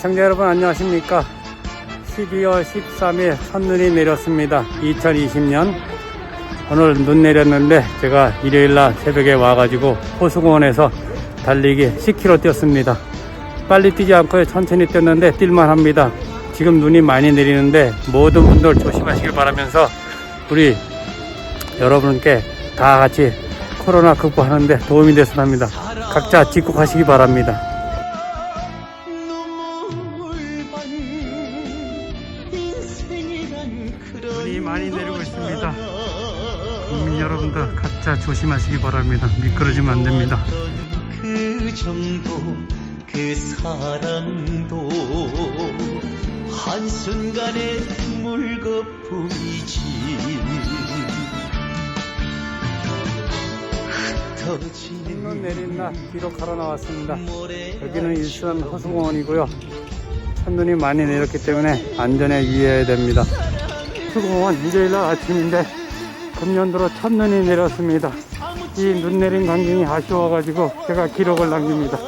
시청자 여러분 안녕하십니까? 12월 13일 첫눈이 내렸습니다. 2020년 오늘 눈 내렸는데 제가 일요일날 새벽에 와가지고 호수공원에서 달리기 10km 뛰었습니다. 빨리 뛰지 않고 천천히 뛰었는데 뛸만 합니다. 지금 눈이 많이 내리는데 모든 분들 조심하시길 바라면서 우리 여러분께 다 같이 코로나 극복하는데 도움이 됐으면 합니다. 각자 집콕하시기 바랍니다 눈이 많이 내리고 있습니다. 국민 여러분들 각자 조심하시기 바랍니다. 미끄러지면 안 됩니다. 그 정도 그 사랑도 한순간에 물거품이지 눈 흩어지는 내린 날 기록하러 나왔습니다. 여기는 일산 호수공원이고요. 첫눈이 많이 내렸기 때문에 안전에 유의해야 됩니다. 호수공원 일요일 날 아침인데 금년도로 첫눈이 내렸습니다. 이 눈 내린 광경이 아쉬워가지고 제가 기록을 남깁니다.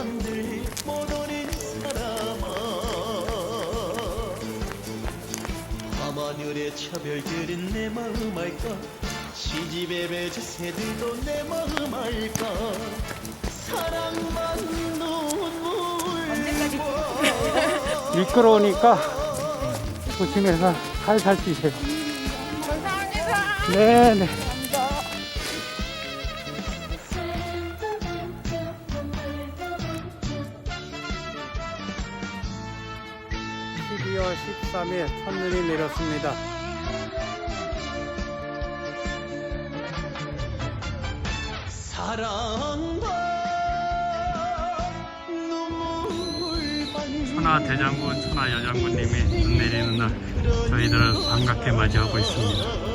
차별들은 내 마음 알까 시집의 배주 새들도 내 마음 알까 미끄러우니까 조심해서 살살 뛰세요. 네네. (12월 13일) 첫눈이 내렸습니다 사랑 천하 대장군, 천하 여장군님이 눈 내리는 날 저희들을 반갑게 맞이하고 있습니다.